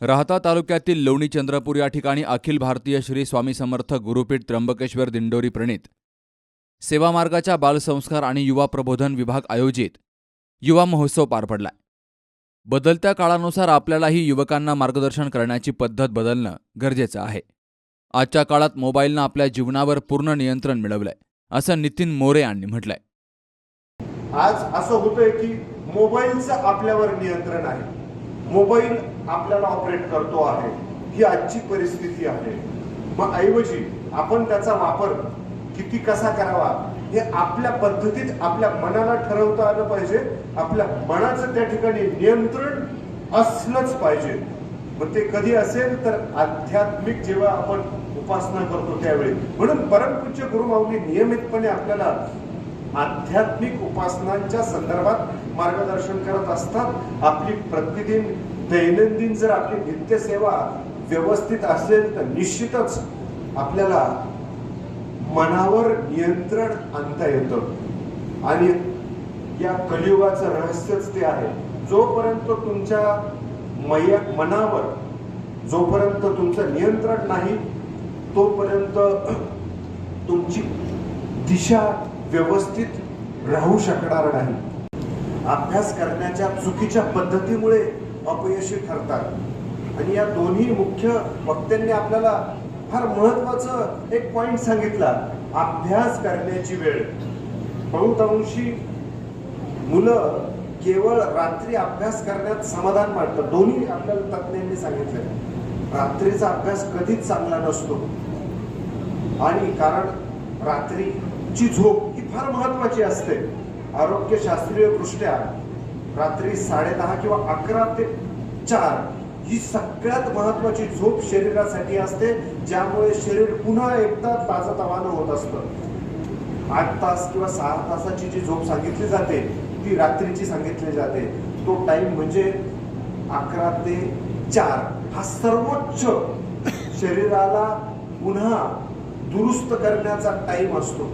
राहता तालुक्यातील लोणी चंद्रपूर या ठिकाणी अखिल भारतीय श्री स्वामी समर्थ गुरुपीठ त्र्यंबकेश्वर दिंडोरी प्रणित. सेवामार्गाच्या बालसंस्कार आणि युवा प्रबोधन विभाग आयोजित युवा महोत्सव पार पडलाय. बदलत्या काळानुसार आपल्यालाही युवकांना मार्गदर्शन करण्याची पद्धत बदलणं गरजेचं आहे. आजच्या काळात मोबाईलनं आपल्या जीवनावर पूर्ण नियंत्रण मिळवलंय असं नितीन मोरे यांनी म्हटलंय. आज असं होतंय की मोबाईलचं आपल्यावर नियंत्रण आहे. मोबाईल आपल्याला ऑपरेट करतो आहे. ही आजची परिस्थिती आहे. मग ऐवजी आपण त्याचा वापर किती कसा करावा हे आपल्या पद्धतीत आपल्या मनाला ठरवता आलं पाहिजे. आपल्या मनाचं त्या ठिकाणी नियंत्रण असलंच पाहिजे. मग ते कधी असेल तर आध्यात्मिक जेव्हा आपण उपासना करतो त्यावेळी. म्हणून परमपूज्य गुरुमाऊली नियमितपणे आपल्याला आध्यात्मिक उपासनांच्या संदर्भात मार्गदर्शन करत असतात. आपली प्रतिदिन दैनंदिन जर आपली नित्यसेवा व्यवस्थित असेल तर निश्चितच आपल्याला मनावर नियंत्रण आणता येतं. आणि या कलियुगाचं रहस्यच ते आहे. जोपर्यंत तुमच्या मय मनावर जोपर्यंत तुमचं नियंत्रण नाही तोपर्यंत तुमची दिशा व्यवस्थित राहू शकणार नाही. अभ्यास करण्याच्या चुकीच्या पद्धतीमुळे अपयशी ठरतात. आणि या दोन्ही मुख्य वक्त्यांनी आपल्याला फार महत्वाचं एक पॉइंट सांगितला अभ्यास करण्याची वेळ. बहुतांशी मुलं केवळ रात्री अभ्यास करण्यात समाधान मानतात. दोन्ही आपल्याला तज्ज्ञांनी सांगितलं रात्रीचा अभ्यास कधीच चांगला नसतो. आणि कारण रात्रीची झोप ही फार महत्वाची असते. आरोग्यशास्त्रीय दृष्ट्या रात्री साडेदहा किंवा अकरा ते चार ही सगळ्यात महत्वाची झोप शरीरासाठी असते ज्यामुळे शरीर पुन्हा एकदा ताजतवानं होत असतं. आठ तास किंवा सहा तासाची जी झोप सांगितली जाते ती रात्रीची सांगितली जाते. तो टाइम म्हणजे अकरा ते चार. हा सर्वोच्च शरीराला पुन्हा दुरुस्त करण्याचा टाइम असतो.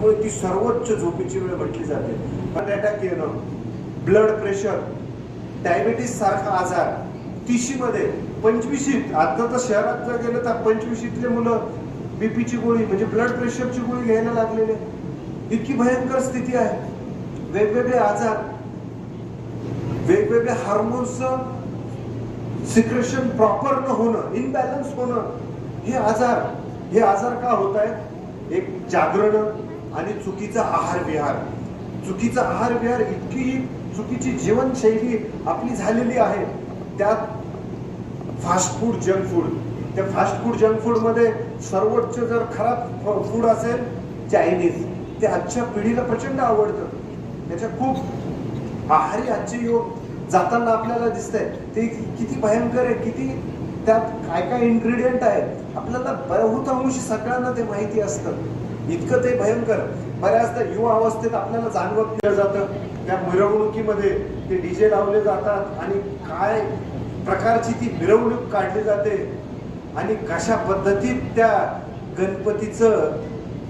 त्यामुळे ती सर्वोच्च झोपेची वेळ म्हटली जाते. हार्ट अटॅक येणं ब्लड प्रेशर डायबिटीस सारखा आजार तिशीमध्ये पंचवीशीत आता तर शहरात जर गेलं तर पंचवीशीतले मुलं बीपीची गोळी म्हणजे ब्लड प्रेशरची गोळी घ्यायला लागलेले. इतकी भयंकर स्थिती आहे. वेगवेगळे आजार वेगवेगळे हार्मोन्सचं सिक्रेशन प्रॉपर न होणं इनबॅलन्स होणं हे आजार हे आजार का होत आहेत एक जागरण आणि चुकीचा आहार विहार. चुकीचा आहार विहार इतकी चुकीची जीवनशैली आपली झालेली आहे. त्यात फास्ट फूड जंक फूड त्या फास्ट फूड जंक फूडमध्ये सर्वोच्च जर खराब फूड असेल चायनीज ते आजच्या पिढीला प्रचंड आवडतं. त्याच्या खूप आहारी आजचे योग जाताना आपल्याला दिसतंय. ते किती भयंकर आहे किती त्यात काय काय इन्ग्रेडियंट आहेत आपल्याला बहुतांशी सगळ्यांना ते माहिती असतं. इतकं ते भयंकर. बऱ्याचदा युवा अवस्थेत आपल्याला जाणवत केलं जातं. त्या मिरवणुकीमध्ये ते डीजे लावले जातात आणि काय प्रकारची ती मिरवणूक काढली जाते आणि कशा पद्धतीत त्या गणपतीचं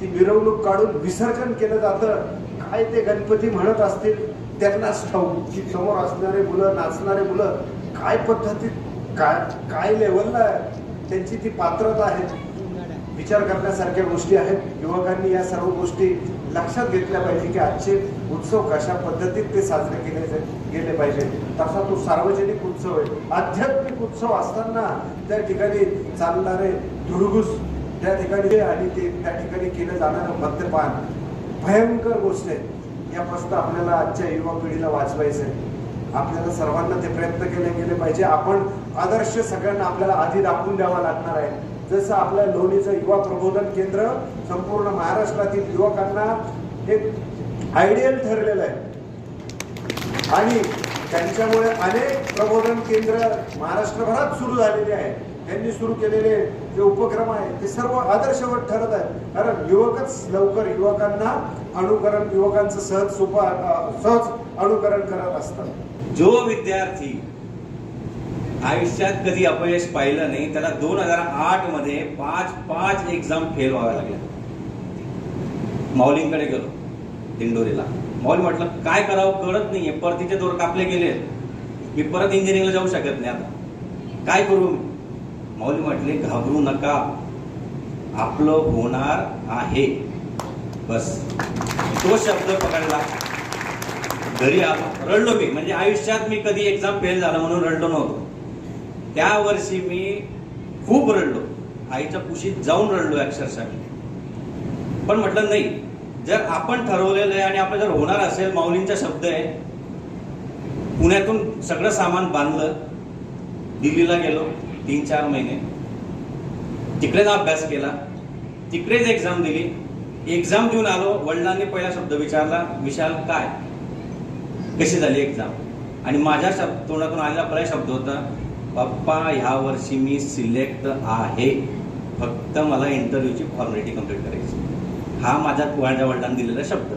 ती मिरवणूक काढून विसर्जन केलं जातं काय ते गणपती म्हणत असतील त्यांनाच ठाऊक. की समोर असणारे मुलं नाचणारे मुलं काय पद्धतीत काय काय लेवलला त्यांची ती पात्रता आहे? विचार करण्यासारख्या गोष्टी आहेत. युवकांनी या सर्व गोष्टी लक्षात घेतल्या पाहिजे की आजचे उत्सव कशा पद्धतीत ते साजरे केले गेले पाहिजे. तसा तो सार्वजनिक उत्सव आहे. आध्यात्मिक उत्सव असताना त्या ठिकाणी चालणारे धुडगुस त्या ठिकाणी आणि ते त्या ठिकाणी केलं जाणारं मद्यपान भयंकर गोष्ट आहे. यापासून आपल्याला आजच्या युवा पिढीला वाचवायचं आहे. आपल्याला सर्वांना ते प्रयत्न केले गेले पाहिजे. आपण आदर्श सगळ्यांना आपल्याला आधी दाखवून द्यावा लागणार आहे. जसं आपल्या लोणीचं युवा प्रबोधन केंद्र संपूर्ण महाराष्ट्रातील युवकांना एक आयडियल ठरलेलं आहे. आणि त्यांच्यामुळे अनेक प्रबोधन केंद्र महाराष्ट्रभरात सुरू झालेले आहे त्यांनी सुरू केलेले जे उपक्रम आहे ते सर्व आदर्शवत ठरत आहेत. कारण युवकच लवकर युवकांना अनुकरण युवकांचं सहज सोपं सहज अनुकरण करत असतात. जो विद्यार्थी आयुष्यात कधी अपयश पाहिलं नाही त्याला दोन हजार आठमध्ये पाच पाच एक्झाम फेल व्हाव्या लागल्या माऊलींकडे गेलो दिंडोरीला. माऊली म्हटलं काय करावं? कळत नाहीये. परतीचे दोर कापले गेले मी परत इंजिनिअरिंगला जाऊ शकत नाही आता. काय करू मी? माऊली म्हटले घाबरू नका. आपलं होणार आहे. बस. तो शब्द पकडला. घरी आलो. रडलो मी. म्हणजे आयुष्यात मी कधी एक्झाम फेल झाला म्हणून रडलो नव्हतो. त्या वर्षी मी खूप रडलो. आईच्या कुशीत जाऊन रडलो अक्षरशः. पण म्हटलं नाही जर आपण ठरवलेलं आहे आणि आपलं जर होणार असेल माऊलींचा शब्द आहे पुण्यातून सगळं सामान बांधलं दिल्लीला गेलो तीन चार महिने. तिकडेच अभ्यास केला तिकडेच एक्झाम दिली. एक्झाम देऊन आलो वडिलांनी पहिला शब्द विचारला विशाल काय? कशी झाली एक्झाम आणि माझ्या शब्द तोंडातून आलेला पहिला शब्द होता पप्पा ह्या वर्षी मी सिलेक्ट आहे. फक्त मला इंटरव्ह्यूची फॉर्मॅलिटी कंप्लीट करायची. हा माझ्या माझ्या वडिलांनी दिलेला शब्द.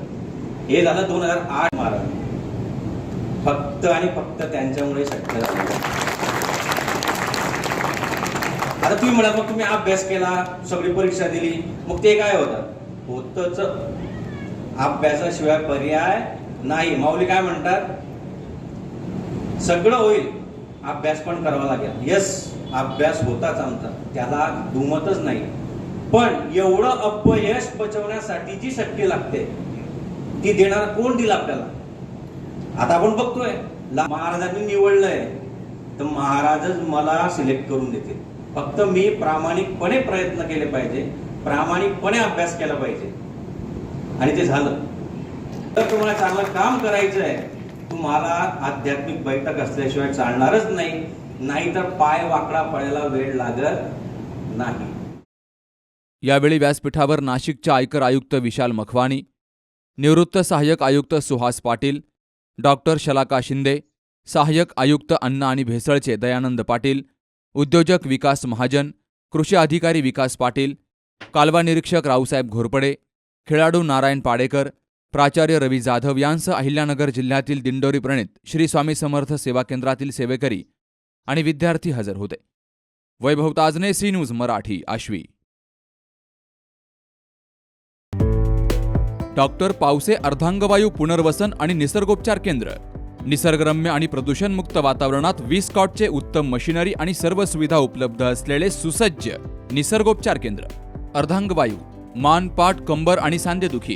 हे झालं दोन हजार आठ महाराज फक्त आणि फक्त त्यांच्यामुळे शक्य झालं. आता तुम्ही म्हणा मग तुम्ही अभ्यास केला सगळी परीक्षा दिली मग ते काय होतं? होतच. अभ्यासाशिवाय पर्याय नाही. माऊली काय म्हणतात? सगळं होईल. अभ्यास पण करावा लागेल. यस अभ्यास होताच आमचा. त्याला दुमतच नाही. पण एवढं अपयश बचवण्यासाठी जी शक्ती लागते ती देणारा कोण दिला आपल्याला? आता आपण बघतोय महाराजांनी निवडलंय. तर महाराजच मला सिलेक्ट करून देतील. फक्त मी प्रामाणिकपणे प्रयत्न केले पाहिजे. प्रामाणिकपणे अभ्यास केला पाहिजे. आणि ते झालं. तर तुम्हाला चांगलं काम करायचं आहे तुम्हाला आध्यात्मिक बैठक असल्याशिवाय चालणारच नाही. नाहीतर पाय वाकडा पडायला वेळ लागत नाही. यावेळी व्यासपीठावर नाशिकच्या आयकर आयुक्त विशाल मखवानी निवृत्त सहाय्यक आयुक्त सुहास पाटील डॉक्टर शलाका शिंदे सहाय्यक आयुक्त अन्न आणि भेसळचे दयानंद पाटील उद्योजक विकास महाजन कृषी अधिकारी विकास पाटील कालवा निरीक्षक रावसाहेब घोरपडे खेळाडू नारायण पाडेकर प्राचार्य रवी जाधव यांसह अहिल्यानगर जिल्ह्यातील दिंडोरी प्रणित श्री स्वामी समर्थ सेवा केंद्रातील सेवेकरी आणि विद्यार्थी हजर होते. Vaibhav Tajne C news Marathi Ashvi. Doctor Pawase अर्धांगवायू पुनर्वसन आणि निसर्गोपचार केंद्र. निसर्गरम्य आणि प्रदूषणमुक्त वातावरणात वीस कॉटचे उत्तम मशिनरी आणि सर्व सुविधा उपलब्ध असलेले सुसज्ज निसर्गोपचार केंद्र. अर्धांगवायू मान पाठ कंबर आणि सांधेदुखी.